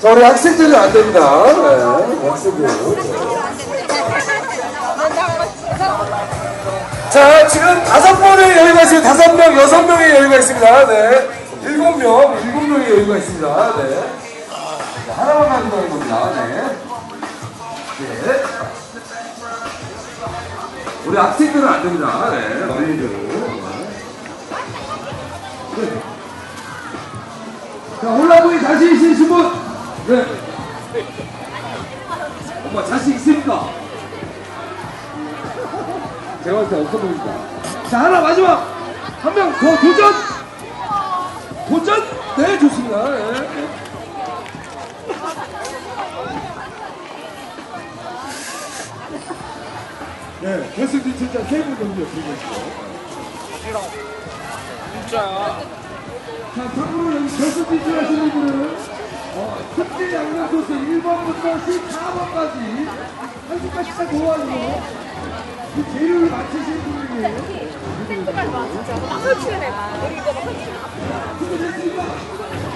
자, 우리 학생들은 안 됩니다. 네, 학생들. 자, 지금 다섯 번의 여유가 있어요. 다섯 명, 여섯 명의 여유가 있습니다. 네. 일곱 명, 일곱 명의 여유가 있습니다. 네. 자, 하나만 가지고 가는 겁니다. 네. 네. 우리 학생들은 안 됩니다. 네. 어린이들은. 네. 자, 홀라보이 자신 있으신 분? 네. 엄마, 자신 있습니까? 제가 봤을 때 없어 보입니다. 자, 하나 마지막! 한 명 더 도전! 도전? 네, 좋습니다. 네. 네, 결승 진출자 세분 정도 드리고 있고요. 진짜야. 자, 참고로 여기 결승 진출하시는 분은 1번부터 14번까지 30번씩 모아서 그 재료를 맞추시는 분이에요 생뚱맞 와, 진짜. 막 설치는 애가. 여기 이제 막 설치는 애가.